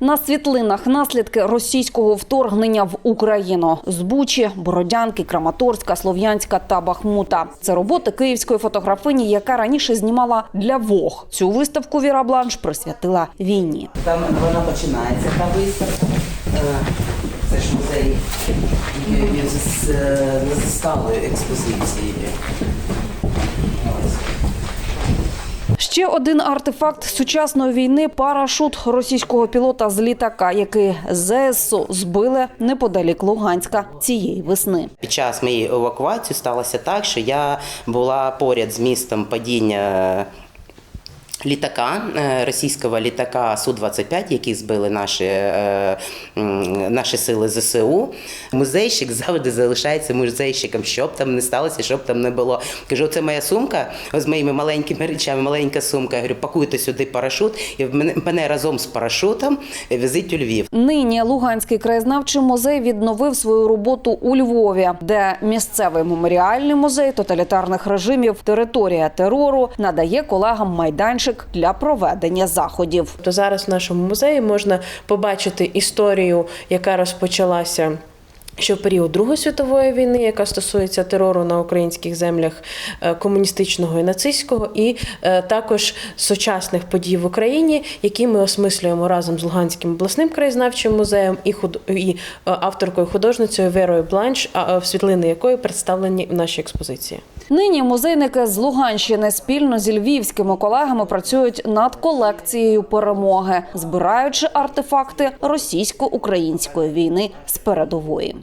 На світлинах наслідки російського вторгнення в Україну з Бучі, Бородянки, Краматорська, Слов'янська та Бахмута. Це роботи київської фотографині, яка раніше знімала для Вог. Цю виставку Віра Бланш присвятила війні. Там вона починається та виставка. Е, Це ж музей який з- е, застали експозиції. Ще один артефакт сучасної війни парашут російського пілота з літака, який ЗСУ збили неподалік Луганська цієї весни. Під час моєї евакуації сталося так, що я була поряд з містом падіння. Літака е, російського літака Су-25, який збили наші, е, наші сили ЗСУ. Музейщик завжди залишається музейщиком, що б там не сталося, що б там не було. Кажу, це моя сумка з моїми маленькими речами, маленька сумка. Я говорю, пакуйте сюди парашут, і мене, мене разом з парашутом везіть у Львів. Нині Луганський краєзнавчий музей відновив свою роботу у Львові, де місцевий меморіальний музей тоталітарних режимів територія терору надає колегам майданчик для проведення заходів. То зараз в нашому музеї можна побачити історію, яка розпочалася. Ще в період Другої світової війни, яка стосується терору на українських землях е, комуністичного і нацистського, і е, також сучасних подій в Україні, які ми осмислюємо разом з Луганським обласним краєзнавчим музеєм і і е, авторкою художницею Верою Бланш, а світлини якої представлені в нашій експозиції. Нині музейники з Луганщини спільно зі львівськими колегами працюють над колекцією перемоги, збираючи артефакти російсько-української війни з передової.